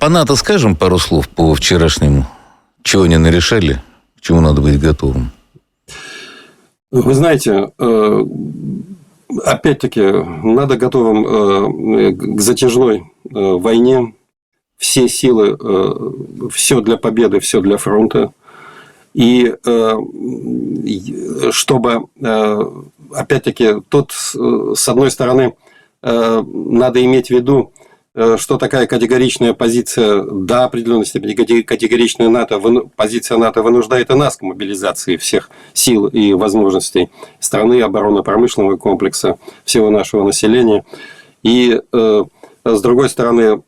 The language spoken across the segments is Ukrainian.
по НАТО скажем пару слов по вчерашнему? Чего они нарешали? К чему надо быть готовым? Вы знаете, э, опять-таки, надо готовым э, к затяжной э, войне. Все силы, все для победы, все для фронта. И чтобы, опять-таки, тут, с одной стороны, надо иметь в виду, что такая категоричная позиция до определенной степени категоричная НАТО, позиция НАТО вынуждает и нас к мобилизации всех сил и возможностей страны, оборонно-промышленного комплекса, всего нашего населения. И с другой стороны,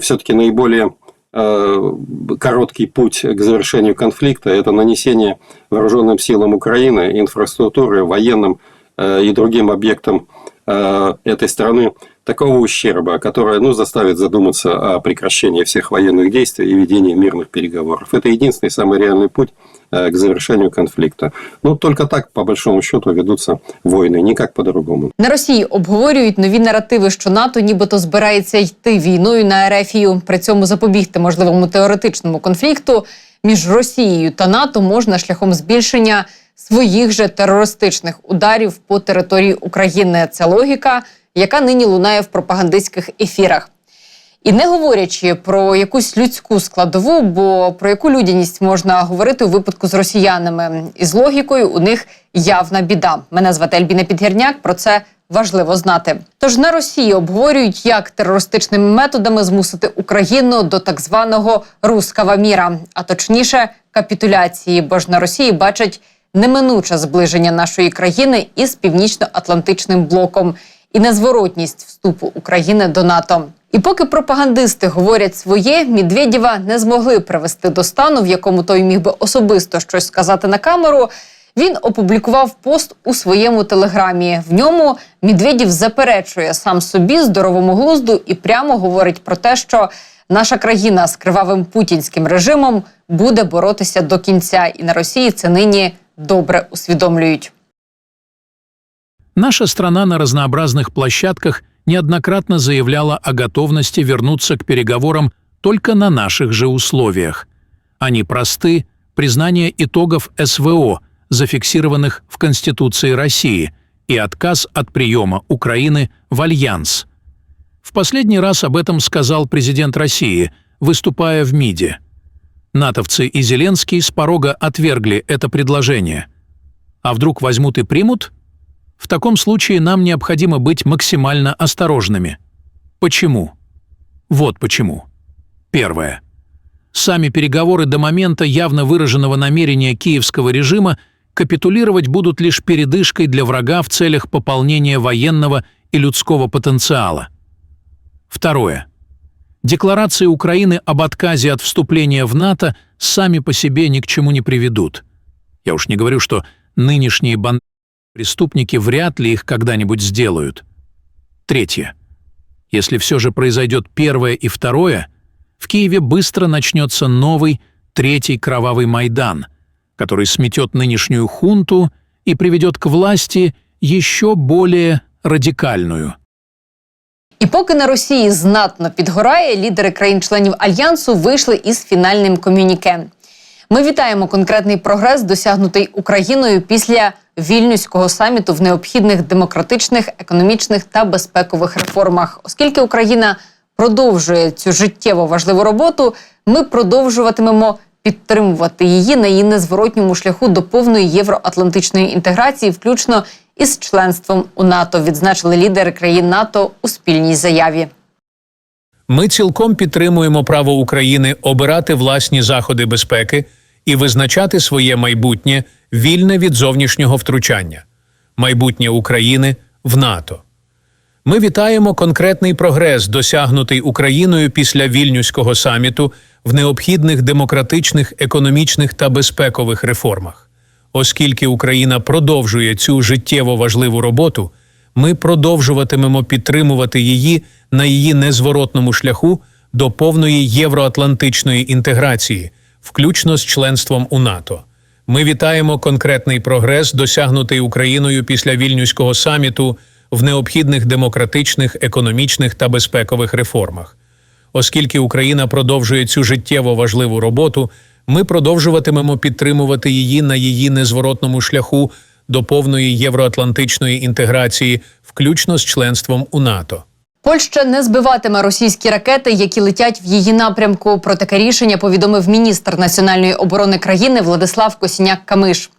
все-таки наиболее короткий путь к завершению конфликта – это нанесение вооруженным силам Украины, инфраструктуры, военным и другим объектам этой страны такого ущерба, которое ну, заставит задуматься о прекращении всех военных действий и ведении мирных переговоров. Это единственный самый реальный путь э, к завершению конфликта. Ну, только так, по большому счету, ведуться войны, никак по-другому. На Росії обговорюють нові наративи, що НАТО нібито збирається йти війною на Ерефію. При цьому запобігти можливому теоретичному конфлікту між Росією та НАТО можна шляхом збільшення своїх же терористичних ударів по території України. Це логіка яка нині лунає в пропагандистських ефірах. І не говорячи про якусь людську складову, бо про яку людяність можна говорити у випадку з росіянами, і з логікою у них явна біда. Мене звати Альбіна Підгірняк. Про це важливо знати. Тож на Росії обговорюють, як терористичними методами змусити Україну до так званого рускава міра, а точніше капітуляції, бо ж на Росії бачать неминуче зближення нашої країни із північно-атлантичним блоком і незворотність вступу України до НАТО. І поки пропагандисти говорять своє, Медведєва не змогли привести до стану, в якому той міг би особисто щось сказати на камеру. Він опублікував пост у своєму телеграмі. В ньому Медведєв заперечує сам собі здоровому глузду і прямо говорить про те, що наша країна з кривавим путінським режимом буде боротися до кінця, і на Росії це нині добре усвідомлюють. Наша страна на разнообразных площадках неоднократно заявляла о готовности вернуться к переговорам только на наших же условиях. Они просты – признание итогов СВО, зафиксированных в Конституции России, и отказ от приема Украины в Альянс. В последний раз об этом сказал президент России, выступая в МИДе. Натовцы и Зеленский с порога отвергли это предложение. А вдруг возьмут и примут – в таком случае нам необходимо быть максимально осторожными. Почему? Вот почему. Первое. Сами переговоры до момента явно выраженного намерения киевского режима капитулировать будут лишь передышкой для врага в целях пополнения военного и людского потенциала. Второе. Декларации Украины об отказе от вступления в НАТО сами по себе ни к чему не приведут. Я уж не говорю, что нынешние банды Преступники вряд ли их когда-нибудь сделают. Третье. Если все же произойдет первое и второе, в Киеве быстро начнется новый, третий кровавый Майдан, который сметет нынешнюю хунту и приведет к власти еще более радикальную. І поки на Росії знатно підгорає, лідери країн-членів альянсу вийшли із фінальним комюніке. Ми вітаємо конкретний прогрес, досягнутий Україною після вільнюського саміту в необхідних демократичних, економічних та безпекових реформах. Оскільки Україна продовжує цю життєво важливу роботу, ми продовжуватимемо підтримувати її на її незворотньому шляху до повної євроатлантичної інтеграції, включно із членством у НАТО, відзначили лідери країн НАТО у спільній заяві. Ми цілком підтримуємо право України обирати власні заходи безпеки і визначати своє майбутнє вільне від зовнішнього втручання, майбутнє України в НАТО. Ми вітаємо конкретний прогрес, досягнутий Україною після вільнюського саміту в необхідних демократичних, економічних та безпекових реформах. Оскільки Україна продовжує цю життєво важливу роботу, ми продовжуватимемо підтримувати її на її незворотному шляху до повної євроатлантичної інтеграції, включно з членством у НАТО. Ми вітаємо конкретний прогрес, досягнутий Україною після вільнюського саміту в необхідних демократичних, економічних та безпекових реформах. Оскільки Україна продовжує цю життєво важливу роботу, ми продовжуватимемо підтримувати її на її незворотному шляху до повної євроатлантичної інтеграції, включно з членством у НАТО. Польща не збиватиме російські ракети, які летять в її напрямку. Про таке рішення повідомив міністр національної оборони країни Владислав Косіняк-Камиш.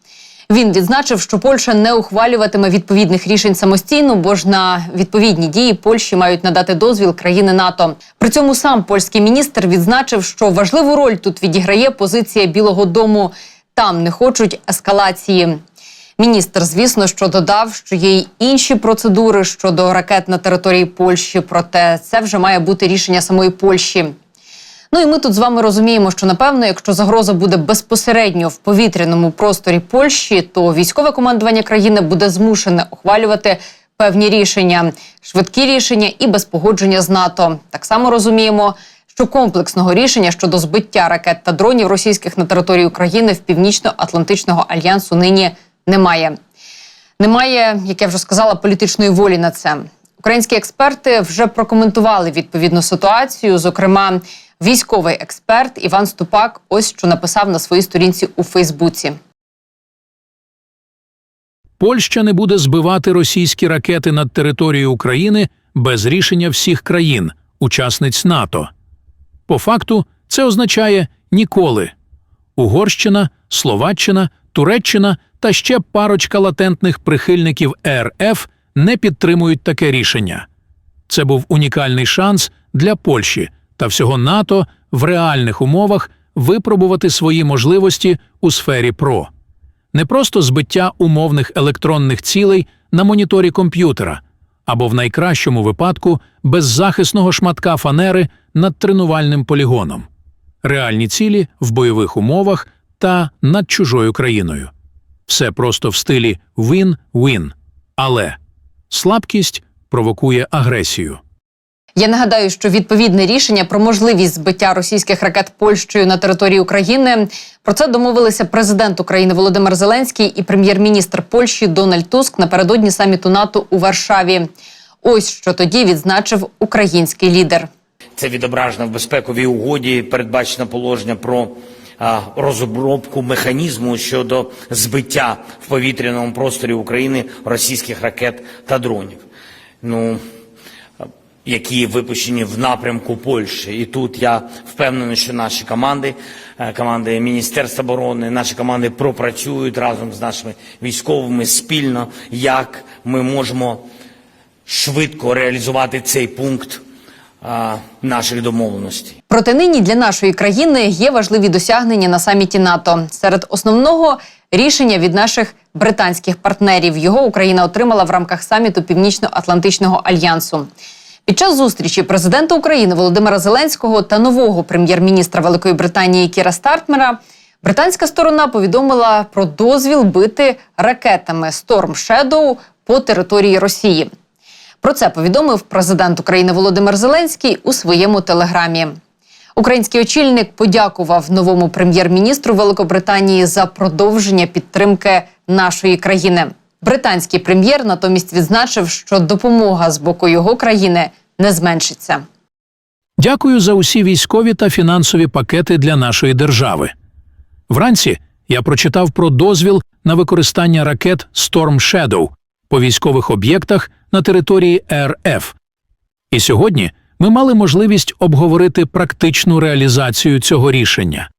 Він відзначив, що Польща не ухвалюватиме відповідних рішень самостійно, бо ж на відповідні дії Польщі мають надати дозвіл країни НАТО. При цьому сам польський міністр відзначив, що важливу роль тут відіграє позиція Білого Дому. Там не хочуть ескалації. Міністр, звісно, що додав, що є й інші процедури щодо ракет на території Польщі, проте це вже має бути рішення самої Польщі. Ну і ми тут з вами розуміємо, що напевно, якщо загроза буде безпосередньо в повітряному просторі Польщі, то військове командування країни буде змушене ухвалювати певні рішення, швидкі рішення і без погодження з НАТО. Так само розуміємо, що комплексного рішення щодо збиття ракет та дронів російських на території України в північно-атлантичного альянсу нині немає. Немає, як я вже сказала, політичної волі на це. Українські експерти вже прокоментували відповідну ситуацію. Зокрема, військовий експерт Іван Ступак ось що написав на своїй сторінці у Фейсбуці. Польща не буде збивати російські ракети над територією України без рішення всіх країн, учасниць НАТО. По факту, це означає ніколи. Угорщина, Словаччина, Туреччина та ще парочка латентних прихильників РФ не підтримують таке рішення. Це був унікальний шанс для Польщі та всього НАТО в реальних умовах випробувати свої можливості у сфері ПРО. Не просто збиття умовних електронних цілей на моніторі комп'ютера, або в найкращому випадку беззахисного шматка фанери над тренувальним полігоном, реальні цілі в бойових умовах та над чужою країною. Все просто в стилі win-win. Але слабкість провокує агресію. Я нагадаю, що відповідне рішення про можливість збиття російських ракет Польщею на території України про це домовилися президент України Володимир Зеленський і прем'єр-міністр Польщі Дональд Туск напередодні саміту НАТО у Варшаві. Ось що тоді відзначив український лідер. Це відображено в безпековій угоді. Передбачено положення про розробку механізму щодо збиття в повітряному просторі України російських ракет та дронів. Ну які випущені в напрямку Польщі, і тут я впевнений, що наші команди, е, команди Міністерства оборони, наші команди пропрацюють разом з нашими військовими спільно, як ми можемо швидко реалізувати цей пункт наших домовленостей. Проте нині для нашої країни є важливі досягнення на саміті НАТО. Серед основного рішення від наших британських партнерів його Україна отримала в рамках саміту Північно-Атлантичного альянсу. Під час зустрічі президента України Володимира Зеленського та нового прем'єр-міністра Великої Британії Кіра Стартмера британська сторона повідомила про дозвіл бити ракетами Storm Shadow по території Росії. Про це повідомив президент України Володимир Зеленський у своєму телеграмі. Український очільник подякував новому прем'єр-міністру Великобританії за продовження підтримки нашої країни. Британський прем'єр натомість відзначив, що допомога з боку його країни не зменшиться. Дякую за усі військові та фінансові пакети для нашої держави. Вранці я прочитав про дозвіл на використання ракет Storm Shadow по військових об'єктах на території РФ. І сьогодні ми мали можливість обговорити практичну реалізацію цього рішення.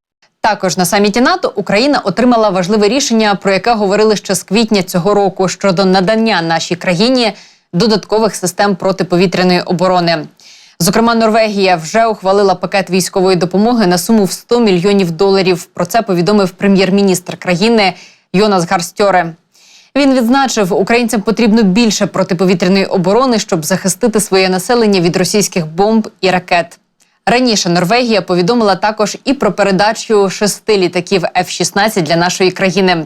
Також на саміті НАТО Україна отримала важливе рішення, про яке говорили ще з квітня цього року щодо надання нашій країні додаткових систем протиповітряної оборони. Зокрема, Норвегія вже ухвалила пакет військової допомоги на суму в 100 мільйонів доларів. Про це повідомив прем'єр-міністр країни Йонас Гарстьоре. Він відзначив, українцям потрібно більше протиповітряної оборони, щоб захистити своє населення від російських бомб і ракет. Раніше Норвегія повідомила також і про передачу шести літаків F-16 для нашої країни.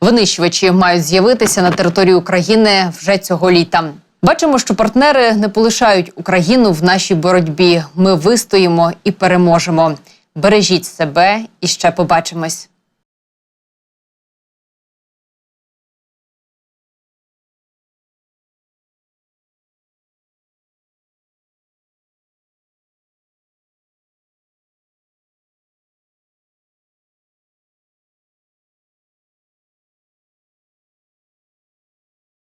Винищувачі мають з'явитися на території України вже цього літа. Бачимо, що партнери не полишають Україну в нашій боротьбі. Ми вистоїмо і переможемо. Бережіть себе і ще побачимось.